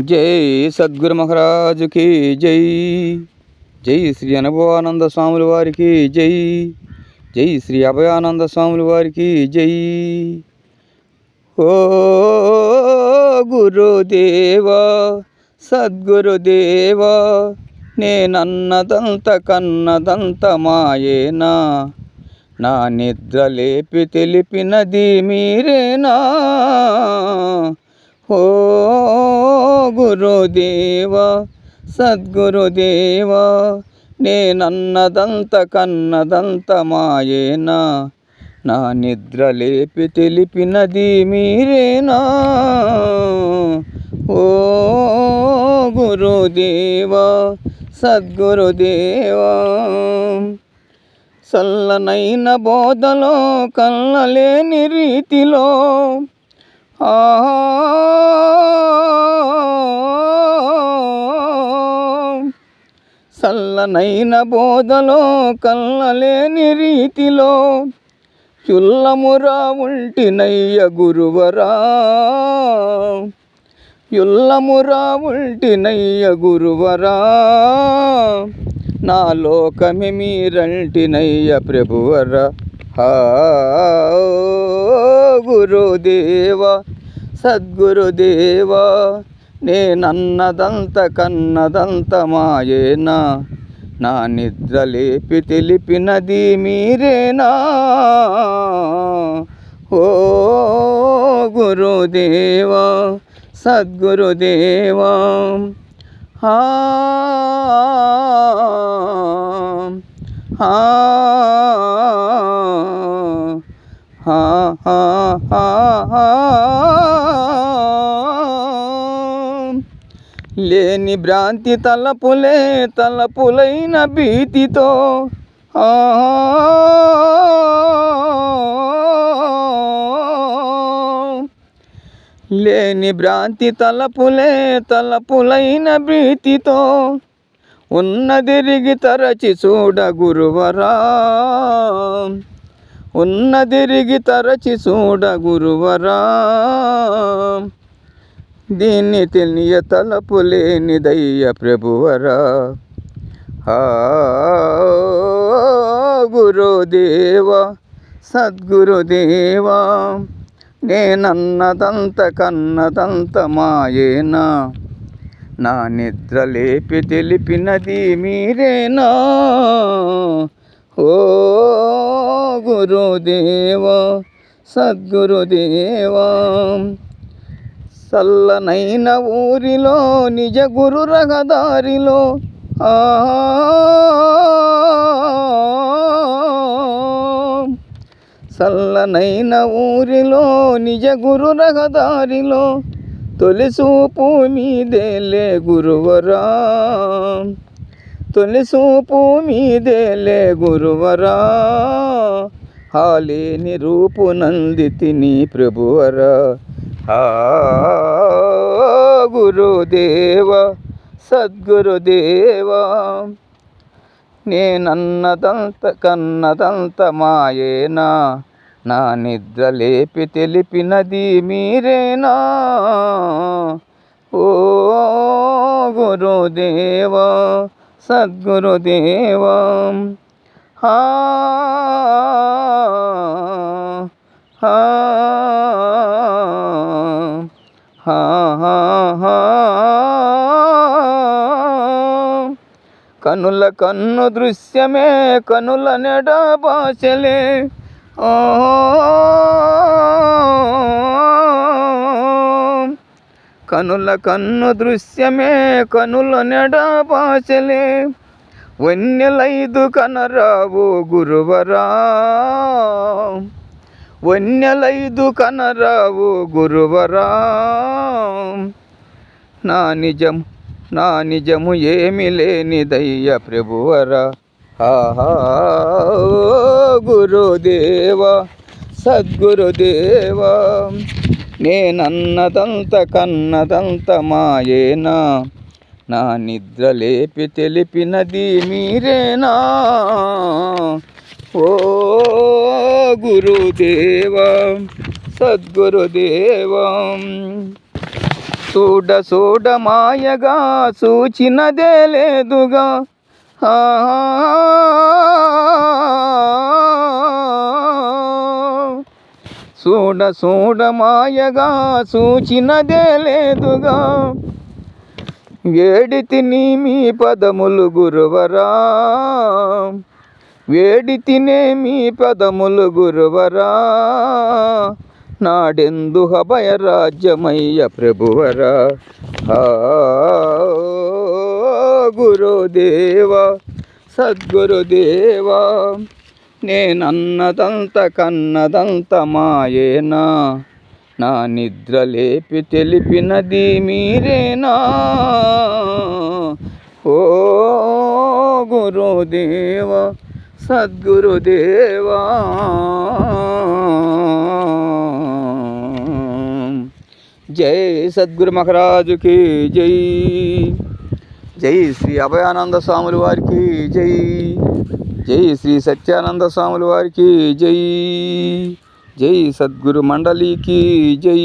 జై సద్గురు మహారాజుకి జై. జై శ్రీ అనుభవానంద స్వాముల వారికి జై. జై శ్రీ అభయానంద స్వాముల వారికి జై. ఓ గురుదేవా సద్గురుదేవా నేనన్నదంత కన్నదంత మాయేనా. నా నిద్ర లేపి తెలిపినది మీరేనా. ఓ గురుదేవ సద్గురుదేవ నేనన్నదంత కన్నదంత మాయేనా. నా నిద్ర లేపి తెలిపినది మీరేనా? ఓ గురుదేవ సద్గురుదేవ చల్లనైన బోధలో కళ్ళలేని రీతిలో ఆ చల్లనైన బోధలో కళ్ళలేని రీతిలో చుల్లమురా ఉంటినయ్య గురువరా. యుల్లమురా ఉంటినయ్య గురువరా. నా లోకమి మీరంటినయ్య ప్రభువరా. హా గురుదేవా సద్గురుదేవా నేనన్నదంత కన్నదంత మాయేనా? నా నిద్ర లేపి తెలిపినది మీరేనా? ఓ గురుదేవా సద్గురుదేవా. ఆ ఆ ఆ ఆ లేని భ్రాంతి తలపులే తలపులైన భీతితో. ఆ లేని భ్రాంతి తలపులే తలపులైన భీతితో. ఉన్నదిరిగి తరచి చూడ గురువరా. ఉన్నదిరిగి తరచి చూడ గురువరా. దీన్ని తెలియ తలపులేనిదయ్య ప్రభువరా. గురుదేవా సద్గురుదేవా నేనన్నదంత కన్నదంత మాయేనా. నా నిద్ర లేపి తెలిపినది మీరేనా. ఓ గురుదేవా సద్గురుదేవా చల్లనైన ఊరిలో నిజ గురు రగదారిలో ఆ చల్లనైన ఊరిలో నిజ గురు రగదారిలో తొలి చూపు మీదేలే గురువరా. తొలి చూపు మీదేలే గురువరా. హాలేని రూపు నందితిని ప్రభువరా. గురుదేవ సద్గురుదేవ నేనన్నదంత కన్నదంత మాయేనా నా నిద్ర లేపి తెలిపినది మీరేనా? ఓ గురుదేవ సద్గురుదేవ ఆ కనుల కన్ను దృశ్యమే కనుల నెడ భాషలే కనుల కన్ను దృశ్యమే కనుల నెడ భాషలే వన్యలైదు కనరావు గురువరా వన్యలైదు కనరావు గురువరా నా నిజం నా నిజము ఏమి లేనిదయ్య ప్రభువరా? ఆహా గురుదేవా సద్గురుదేవా నేనన్నదంత కన్నదంత మాయేనా? నా నిద్ర లేపి తెలిపినది మీరేనా? ఓ గురు గురుదేవా సద్గురుదేవం చూడ చూడ మాయగా సూచినదే లేదుగా. చూడ చూడ మాయగా సూచినదే లేదుగా. వేడి తిని మీ పదములు గురువరా. వేడి తినే మీ పదములు గురువరా. నాడెందు అభయ రాజ్యమయ్య ప్రభువరా ఆ గురుదేవా సద్గురుదేవా నేనన్నదంత కన్నదంత మాయేనా నా నిద్ర లేపి తెలిపినది మీరేనా ఓ గురుదేవ సద్గురుదేవా జై సద్గురు మహారాజుకి జై. జై శ్రీ అభయానంద స్వాముల వారికి జై. జై శ్రీ సత్యానంద స్వాముల వారికి జై. జై సద్గురు మండలికి జై.